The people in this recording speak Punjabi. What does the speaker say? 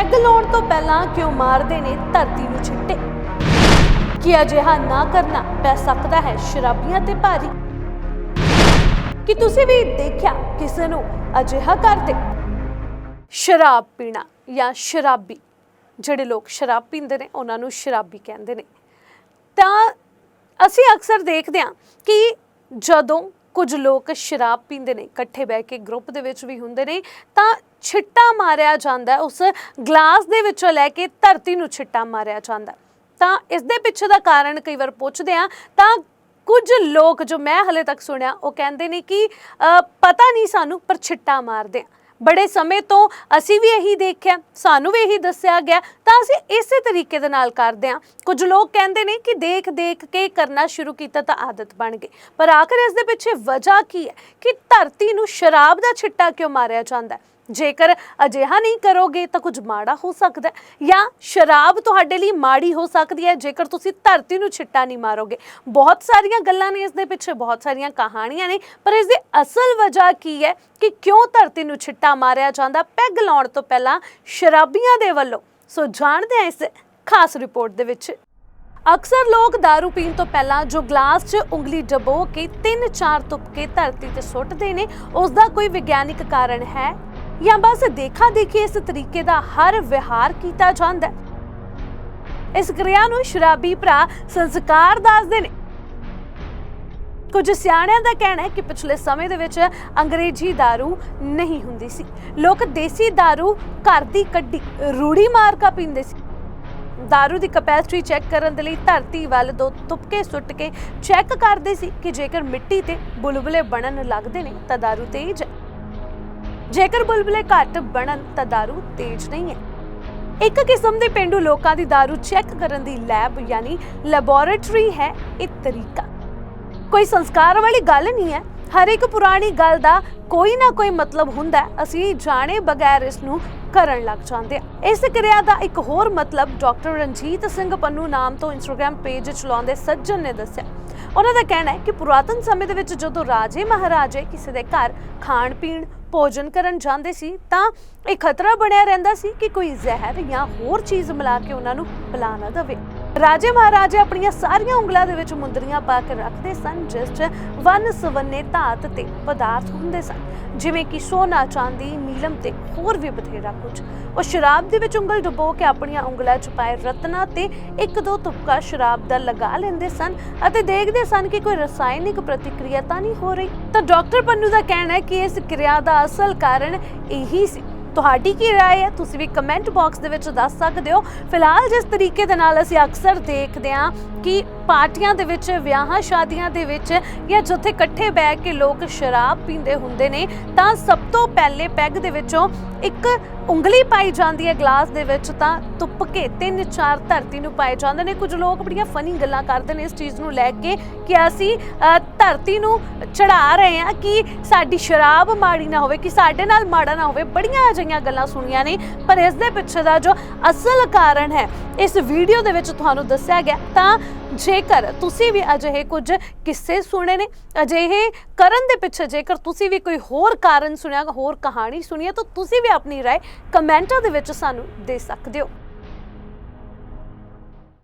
ਪੈਗ ਲਾਉਣ ਤੋਂ ਪਹਿਲਾਂ ਕਿਉਂ ਮਾਰਦੇ ਨੇ ਧਰਤੀ ਨੂੰ ਛਿੱਟੇ? ਕਿ ਅਜਿਹਾ ਨਾ ਕਰਨਾ ਪੈ ਸਕਦਾ ਹੈ ਸ਼ਰਾਬੀਆਂ ਤੇ ਭਾਰੀ? ਕਿ ਤੁਸੀਂ ਵੀ ਦੇਖਿਆ ਕਿਸੇ ਨੂੰ ਅਜਿਹਾ ਕਰਦੇ? ਸ਼ਰਾਬ ਪੀਣਾ ਜਾਂ ਸ਼ਰਾਬੀ? ਜਿਹੜੇ ਲੋਕ ਸ਼ਰਾਬ ਪੀਂਦੇ ਨੇ, ਉਹਨਾਂ ਨੂੰ ਸ਼ਰਾਬੀ ਕਹਿੰਦੇ ਨੇ। ਤਾਂ ਅਸੀਂ ਅਕਸਰ ਦੇਖਦੇ ਹਾਂ ਕਿ ਜਦੋਂ ਕੁਝ ਲੋਕ ਸ਼ਰਾਬ ਪੀਂਦੇ ਨੇ, ਇਕੱਠੇ ਬਹਿ ਕੇ ਗਰੁੱਪ ਦੇ ਵਿੱਚ ਵੀ ਹੁੰਦੇ ਨੇ, ਤਾਂ ਛਿੱਟਾ ਮਾਰਿਆ ਜਾਂਦਾ ਉਸ ਗਲਾਸ ਦੇ ਵਿੱਚੋਂ ਲੈ ਕੇ ਧਰਤੀ ਨੂੰ ਛਿੱਟਾ ਮਾਰਿਆ ਜਾਂਦਾ ਤਾਂ ਇਸ ਦੇ ਪਿੱਛੇ ਦਾ ਕਾਰਨ ਕਈ ਵਾਰ ਪੁੱਛਦੇ ਆ ਤਾਂ ਕੁਝ ਲੋਕ ਜੋ ਮੈਂ ਹਲੇ ਤੱਕ ਸੁਣਿਆ, ਉਹ ਕਹਿੰਦੇ ਨੇ ਕਿ ਪਤਾ ਨਹੀਂ ਸਾਨੂੰ, ਪਰ ਛਿੱਟਾ ਮਾਰਦੇ ਆ। ਬੜੇ ਸਮੇਂ ਤੋਂ ਅਸੀਂ ਵੀ ਇਹੀ ਦੇਖਿਆ, ਸਾਨੂੰ ਵੀ ਇਹੀ ਦੱਸਿਆ ਗਿਆ, ਤਾਂ ਅਸੀਂ ਇਸੇ ਤਰੀਕੇ ਦੇ ਨਾਲ ਕਰਦੇ ਹਾਂ। ਕੁਝ ਲੋਕ ਕਹਿੰਦੇ ਨੇ ਕਿ ਦੇਖ ਦੇਖ ਕੇ ਕਰਨਾ ਸ਼ੁਰੂ ਕੀਤਾ ਤਾਂ ਆਦਤ ਬਣ ਗਈ। ਪਰ ਆਖਰ ਇਸ ਦੇ ਪਿੱਛੇ ਵਜ੍ਹਾ ਕੀ ਹੈ? ਕਿ ਧਰਤੀ ਨੂੰ ਸ਼ਰਾਬ ਦਾ ਛਿੱਟਾ ਕਿਉਂ ਮਾਰਿਆ ਜਾਂਦਾ ਹੈ? ਜੇਕਰ ਅਜਿਹਾ ਨਹੀਂ ਕਰੋਗੇ ਤਾਂ ਕੁਝ ਮਾੜਾ ਹੋ ਸਕਦਾ ਹੈ ਜਾਂ ਸ਼ਰਾਬ ਤੁਹਾਡੇ ਲਈ ਮਾੜੀ ਹੋ ਸਕਦੀ ਹੈ, ਜੇਕਰ ਤੁਸੀਂ ਧਰਤੀ ਨੂੰ ਛਿੱਟਾ ਨਹੀਂ ਮਾਰੋਗੇ। ਬਹੁਤ ਸਾਰੀਆਂ ਗੱਲਾਂ ਨੇ ਇਸ ਦੇ ਪਿੱਛੇ, ਬਹੁਤ ਸਾਰੀਆਂ ਕਹਾਣੀਆਂ ਨੇ, ਪਰ ਇਸ ਦੀ ਅਸਲ ਵਜ੍ਹਾ ਕੀ ਹੈ ਕਿ ਕਿਉਂ ਧਰਤੀ ਨੂੰ ਛਿੱਟਾ ਮਾਰਿਆ ਜਾਂਦਾ? ਪੈਗ ਲਾਉਣ ਤੋਂ ਪਹਿਲਾਂ ਸ਼ਰਾਬੀਆਂ ਦੇ ਵੱਲੋਂ। ਸੋ ਜਾਣਦੇ ਹਾਂ ਇਸ ਖਾਸ ਰਿਪੋਰਟ ਦੇ ਵਿੱਚ। ਅਕਸਰ ਲੋਕ दारू ਪੀਣ ਤੋਂ ਪਹਿਲਾਂ ਜੋ ਗਲਾਸ 'ਚ ਉਂਗਲੀ ਡਬੋ ਕੇ ਤਿੰਨ ਚਾਰ ਤੁਪਕੇ ਧਰਤੀ ਤੇ ਸੁੱਟਦੇ ਨੇ ਉਸ ਦਾ ਕੋਈ ਵਿਗਿਆਨਿਕ ਕਾਰਨ ਹੈ? ਜਾਂ ਬਸ ਦੇਖਾ ਦੇਖੀ ਇਸ ਤਰੀਕੇ ਦਾ ਹਰ ਵਿਹਾਰ ਕੀਤਾ ਜਾਂਦਾ ਹੈ ਇਸ ਕਿਰਿਆ ਨੂੰ ਸ਼ਰਾਬੀ ਭਰਾ ਸੰਸਕਾਰ ਦੱਸਦੇ ਨੇ ਕੁਝ ਸਿਆਣਿਆਂ ਦਾ ਕਹਿਣਾ ਹੈ ਕਿ ਪਿਛਲੇ ਸਮੇਂ ਦੇ ਵਿੱਚ ਅੰਗਰੇਜ਼ੀ दारू ਨਹੀਂ ਹੁੰਦੀ ਸੀ ਲੋਕ ਦੇਸੀ दारू ਘਰ ਦੀ ਕੱਢੀ ਰੂੜੀ ਮਾਰ ਕੇ ਪੀਂਦੇ ਸੀ दारू ਦੀ ਕਪੈਸਿਟੀ ਚੈੱਕ ਕਰਨ ਦੇ ਲਈ ਧਰਤੀ ਵੱਲ ਦੋ ਤੁਪਕੇ ਸੁੱਟ ਕੇ ਚੈੱਕ ਕਰਦੇ ਸੀ ਕਿ ਜੇਕਰ ਮਿੱਟੀ ਤੇ ਬੁਲਬੁਲੇ ਬਣਨ ਲੱਗਦੇ ਨੇ ਤਾਂ दारू ਤੇਜ਼ ਹੈ ਜੇਕਰ ਬੁਲਬੁਲੇ ਘੱਟ ਬਣਨ ਤਾਂ दारू ਤੇਜ਼ ਨਹੀਂ ਹੈ ਇੱਕ ਕਿਸਮ ਦੇ ਪਿੰਡੂ ਲੋਕਾਂ ਦੀ दारू ਚੈੱਕ ਕਰਨ ਦੀ ਲੈਬ ਯਾਨੀ ਲੈਬੋਰੇਟਰੀ ਹੈ ਇਹ ਤਰੀਕਾ ਕੋਈ ਸੰਸਕਾਰ ਵਾਲੀ ਗੱਲ ਨਹੀਂ ਹੈ ਹਰ ਇੱਕ ਪੁਰਾਣੀ ਗੱਲ ਦਾ ਕੋਈ ਨਾ ਕੋਈ ਮਤਲਬ ਹੁੰਦਾ ਹੈ। ਅਸੀਂ ਜਾਣੇ ਬਗੈਰ ਇਸ ਨੂੰ ਕਰਨ ਲੱਗ ਜਾਂਦੇ ਹਾਂ ਇਸ ਕਿਰਿਆ ਦਾ ਇੱਕ ਹੋਰ ਮਤਲਬ ਡਾਕਟਰ ਰਣਜੀਤ ਸਿੰਘ ਪੰਨੂ ਨਾਮ ਤੋਂ ਇੰਸਟਾਗ੍ਰam ਪੇਜ ਚਲਾਉਂਦੇ ਸੱਜਣ ਨੇ ਦੱਸਿਆ ਉਹਨਾਂ ਦਾ ਕਹਿਣਾ ਹੈ ਕਿ ਪੁਰਾਤਨ ਸਮੇਂ ਦੇ ਵਿੱਚ ਜਦੋਂ ਰਾਜੇ ਮਹਾਰਾਜੇ ਕਿਸੇ ਦੇ ਘਰ ਖਾਣ ਪੀਣ ਭੋਜਨ ਕਰਨ ਜਾਂਦੇ ਸੀ, ਤਾਂ ਇਹ ਖਤਰਾ ਬਣਿਆ ਰਹਿੰਦਾ ਸੀ ਕਿ ਕੋਈ ਜ਼ਹਿਰ ਜਾਂ ਹੋਰ ਚੀਜ਼ ਮਿਲਾ ਕੇ ਉਹਨਾਂ ਨੂੰ ਪਿਲਾ ਨਾ ਦੇਵੇ। ਰਾਜੇ ਮਹਾਰਾਜੇ ਆਪਣੀਆਂ ਸਾਰੀਆਂ ਉਂਗਲਾਂ ਦੇ ਵਿੱਚ ਮੁੰਦਰੀਆਂ ਪਾ ਕੇ ਰੱਖਦੇ ਸਨ, ਜਿਸ 'ਚ ਵਨ ਸਵੰਨੇ ਧਾਤ ਤੇ ਪਦਾਰਥ ਹੁੰਦੇ ਸਨ, ਜਿਵੇਂ ਕਿ ਸੋਨਾ, ਚਾਂਦੀ ਨੀਲਮ ਤੇ ਹੋਰ ਵੀ ਬਥੇਰਾ ਕੁਝ। ਉਹ ਸ਼ਰਾਬ ਦੇ ਵਿੱਚ ਉਂਗਲ ਡੁਬੋ ਕੇ ਆਪਣੀਆਂ ਉਂਗਲਾਂ 'ਚ ਪਾਏ ਰਤਨਾ ਤੇ ਇੱਕ ਦੋ ਤੁਪਕਾ ਸ਼ਰਾਬ ਦਾ ਲਗਾ ਲੈਂਦੇ ਸਨ ਅਤੇ ਦੇਖਦੇ ਸਨ ਕਿ ਕੋਈ ਰਸਾਇਣਿਕ ਪ੍ਰਤੀਕਿਰਿਆ ਤਾਂ ਨਹੀਂ ਹੋ ਰਹੀ। ਤਾਂ ਡਾਕਟਰ ਪੰਨੂ ਦਾ ਕਹਿਣਾ ਹੈ ਕਿ ਇਸ ਕਿਰਿਆ ਦਾ ਅਸਲ ਕਾਰਨ ਇਹੀ ਸੀ। ਤੁਹਾਡੀ ਕੀ رائے ਹੈ ਤੁਸੀਂ ਵੀ ਕਮੈਂਟ ਬਾਕਸ ਦੇ ਵਿੱਚ ਦੱਸ ਸਕਦੇ ਹੋ ਫਿਲਹਾਲ ਜਿਸ ਤਰੀਕੇ ਦੇ ਨਾਲ ਅਸੀਂ ਅਕਸਰ ਦੇਖਦੇ ਹਾਂ ਕਿ ਪਾਰਟੀਆਂ ਦੇ ਵਿੱਚ, ਵਿਆਹਾਂ ਸ਼ਾਦੀਆਂ ਦੇ ਵਿੱਚ ਜਾਂ ਜਿੱਥੇ ਇਕੱਠੇ ਬਹਿ ਕੇ ਲੋਕ ਸ਼ਰਾਬ ਪੀਂਦੇ ਹੁੰਦੇ ਨੇ, ਤਾਂ ਸਭ ਤੋਂ ਪਹਿਲੇ ਪੈਗ ਦੇ ਵਿੱਚੋਂ ਇੱਕ ਉਂਗਲੀ ਪਾਈ ਜਾਂਦੀ ਹੈ ਗਲਾਸ ਦੇ ਵਿੱਚ, ਤਾਂ ਤੁੱਪ ਕੇ ਤਿੰਨ ਚਾਰ ਧਰਤੀ ਨੂੰ ਪਾਏ ਜਾਂਦੇ ਨੇ। ਕੁਝ ਲੋਕ ਬੜੀਆਂ ਫਨੀ ਗੱਲਾਂ ਕਰਦੇ ਨੇ ਇਸ ਚੀਜ਼ ਨੂੰ ਲੈ ਕੇ ਕਿ ਅਸੀਂ ਧਰਤੀ ਨੂੰ ਚੜਾ ਰਹੇ ਹਾਂ ਕਿ ਸਾਡੀ ਸ਼ਰਾਬ ਮਾੜੀ ਨਾ ਹੋਵੇ, ਕਿ ਸਾਡੇ ਨਾਲ ਮਾੜਾ ਨਾ ਹੋਵੇ। ਬੜੀਆਂ ਅਜਿਹੀਆਂ ਗੱਲਾਂ ਸੁਣੀਆਂ ਨੇ, ਪਰ ਇਸ ਦੇ ਪਿੱਛੇ ਦਾ ਜੋ ਅਸਲ ਕਾਰਨ ਹੈ, ਇਸ ਵੀਡੀਓ ਦੇ ਵਿੱਚ ਤੁਹਾਨੂੰ ਦੱਸਿਆ ਗਿਆ, ਤਾਂ ਜੇਕਰ ਤੁਸੀਂ ਵੀ ਅਜਿਹੇ ਕੁਝ ਕਿੱਸੇ ਸੁਣੇ ਨੇ ਅਜਿਹੇ ਕਰਨ ਦੇ ਪਿੱਛੇ ਜੇਕਰ ਤੁਸੀਂ ਵੀ ਕੋਈ ਹੋਰ ਕਾਰਨ ਸੁਣਿਆ ਹੋਰ ਕਹਾਣੀ ਸੁਣੀ ਹੈ ਤਾਂ ਤੁਸੀਂ ਵੀ ਆਪਣੀ رائے ਕਮੈਂਟਾਂ ਦੇ ਵਿੱਚ ਸਾਨੂੰ ਦੇ ਸਕਦੇ ਹੋ